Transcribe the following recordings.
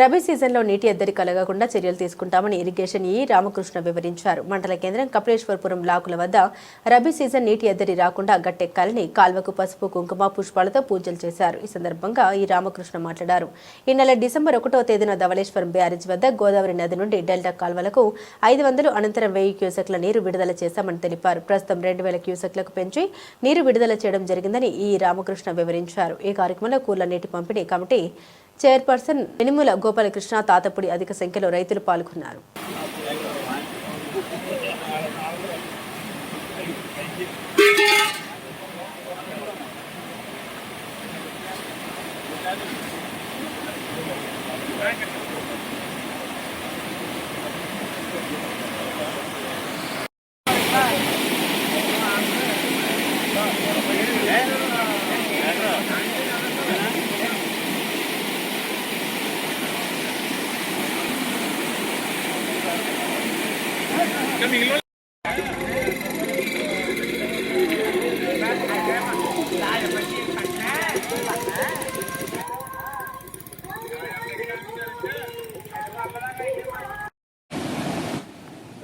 రబీ సీజన్లో నీటి ఎద్దడి కలగకుండా చర్యలు తీసుకుంటామని ఇరిగేషన్ ఈ రామకృష్ణ వివరించారు. మండల కేంద్రం కపిలేశ్వరపురం లాకుల వద్ద రబీ సీజన్ నీటి ఎద్దడి రాకుండా గట్టెక్కాలని కాల్వకు పసుపు కుంకుమ పుష్పాలతో పూజలు చేశారు. ఈ సందర్భంగా ఈ రామకృష్ణ మాట్లాడారు. ఈ నెల డిసెంబర్ ఒకటో తేదీన ధవళేశ్వరం బ్యారేజ్ వద్ద గోదావరి నది నుండి డెల్టా కాల్వలకు ఐదు వందలు అనంతరం వెయ్యి క్యూసెక్ల నీరు విడుదల చేశామని తెలిపారు. ప్రస్తుతం రెండు వేల క్యూసెక్లకు పెంచి నీరు విడుదల చేయడం జరిగిందని ఈ రామకృష్ణ వివరించారు. ఈ కార్యక్రమంలో కూర్ల నీటి పంపిణీ కమిటీ చైర్పర్సన్ వెనుముల గోపాలకృష్ణ తాతపుడి అధిక సంఖ్యలో రైతులు పాల్గొన్నారు.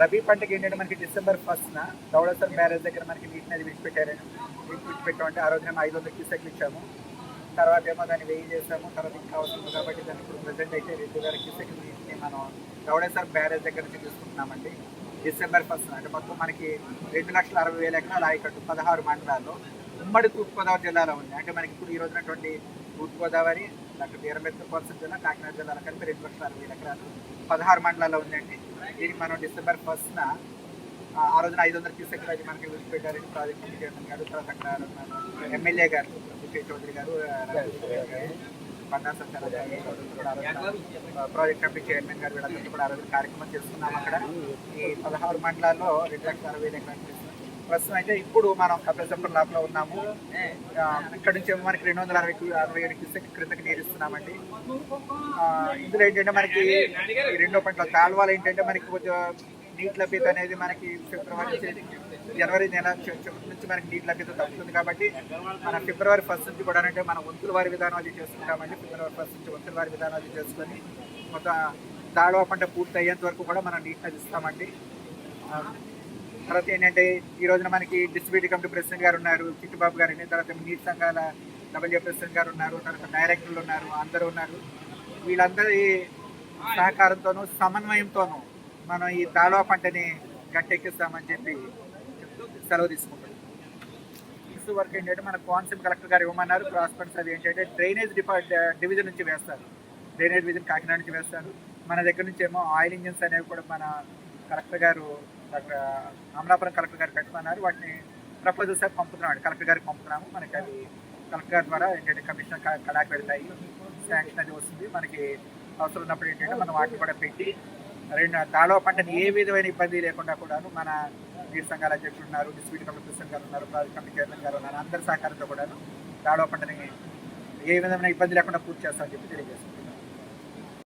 రబీ పంటకి ఏంటంటే మనకి డిసెంబర్ ఫస్ట్న దౌడసర్ బ్యారేజ్ దగ్గర మనకి నీటి అది విడిచిపెట్టారని విడిచిపెట్టామంటే ఆ రోజు మేము ఐదు వందల క్యూసెక్లు ఇచ్చాము. తర్వాత ఏమో దాన్ని వెయ్యి చేసాము. తర్వాత ఇంకా అవసరం కాబట్టి దాన్ని ఇప్పుడు ప్రజెంట్ అయితే రెండు వేల క్యూసెక్లు నీటిని మనం దౌడసర్ బ్యారేజ్ దగ్గర నుంచి తీసుకుంటున్నామండి. డిసెంబర్ ఫస్ట్ అంటే మొత్తం మనకి రెండు లక్షల అరవై వేల ఎకరాలు ఆయకట్టు పదహారు మండలాల్లో ఉమ్మడి తూర్పుగోదావరి జిల్లాలో ఉంది అంటే మనకి ఇప్పుడు ఈ రోజునటువంటి తూర్పుగోదావరి డాక్టర్ వీరబెత్త కోనసీమ జిల్లా కాకినాడ జిల్లాలో కలిపి రెండు లక్షల అరవై వేల ఎకరాలు పదహారు మండలాల్లో ఉందండి దీనికి మనం డిసెంబర్ ఫస్ట్న ఆ రోజున ఐదు వందల క్యూసెక్ అది మనకి విడిచిపెట్టారని ప్రాజెక్ట్ చేయడం గారు తర్వాత అక్కడ ఎమ్మెల్యే గారు విజయ్ చౌదరి గారు. రాజేశ్వరి సత్యారాయణ కూడా ప్రాజెక్ట్ కమిటీ చైర్మన్ గారు వీళ్ళందరూ కూడా ఆ రోజు కార్యక్రమం చేస్తున్నాం అక్కడ. ఈ పదహారు మండలాల్లో రెండు లక్షల అరవై వేల ఎకరాలు ప్రస్తుతం అయితే ఇప్పుడు మనం కపిలసంపురం లాప్లో ఉన్నాము. ఇక్కడ నుంచి మనకి రెండు వందల అరవై అరవై ఏడు క్యూసెక్ క్రిందకి నీరు ఇస్తున్నామండి ఇందులో ఏంటంటే మనకి రెండో పంటల కాలువలు ఏంటంటే మనకి కొంచెం నీటి లభ్యత అనేది మనకి ఫిబ్రవరి జనవరి నెల చివరి నుంచి మనకి నీటి లభ్యత తగ్గుతుంది కాబట్టి మన ఫిబ్రవరి ఫస్ట్ నుంచి కూడా అంటే మన వంతుల వారి విధానం అది చేసుకుంటామండి. ఫిబ్రవరి ఫస్ట్ నుంచి వంతుల వారి విధానం అది చేసుకొని మొత్తం దాడవ పంట పూర్తి అయ్యేంత వరకు కూడా మనం నీటిని ఇస్తామండి. తర్వాత ఏంటంటే ఈ రోజున మనకి డిస్ట్రిబ్యూటివ్ కమిటీ ప్రెసిడెంట్ గారు ఉన్నారు చిట్టుబాబు గారు తర్వాత నీటి సంఘాల డబ్ల్యూ ప్రెసిడెంట్ గారు ఉన్నారు తర్వాత డైరెక్టర్లు ఉన్నారు అందరూ ఉన్నారు. వీళ్ళందరి సహకారంతోనూ సమన్వయంతోనూ మనం ఈ దాళవా పంటని గట్టెక్కిస్తామని చెప్పి సెలవు తీసుకుంటాం నెక్స్ట్ వర్క్ ఏంటంటే మన కోనసీమ కలెక్టర్ గారు ఇవ్వమన్నారు. క్రాస్ ఫండ్స్ అది ఏంటంటే డ్రైనేజ్ డిపార్ట్ డివిజన్ నుంచి వేస్తారు. డ్రైనేజ్ డివిజన్ కాకినాడ నుంచి వేస్తారు. మన దగ్గర నుంచి ఏమో ఆయిల్ ఇంజిన్స్ అనేవి కూడా మన కలెక్టర్ గారు అమలాపురం కలెక్టర్ గారు పెట్టమన్నారు వాటిని ప్రపోజల్స్ సార్ పంపుతున్నాం కలెక్టర్ గారికి పంపుతున్నాము. మనకి అది కలెక్టర్ గారి ద్వారా ఏంటంటే కమిషనర్ క- కడాకి వెళ్తాయి శాంక్షన్ అది వస్తుంది. మనకి అవసరం ఉన్నప్పుడు ఏంటంటే మనం వాటిని కూడా పెట్టి రెండు దాళవ పంటని ఏ విధమైన ఇబ్బంది లేకుండా కూడాను మన నీటి సంఘాల అధ్యక్షులు ఉన్నారు డిస్ట్రిక్ట్ కమిటీ ప్రెసిడెంట్ గారు ఉన్నారు ప్రాజెక్ట్ కమిటీ చైర్మన్ గారు ఉన్నారు అందరి సహకారంతో కూడాను దాళవ పంటని ఏ విధమైన ఇబ్బంది లేకుండా పూర్తి చేస్తామని చెప్పి తెలియజేస్తుంది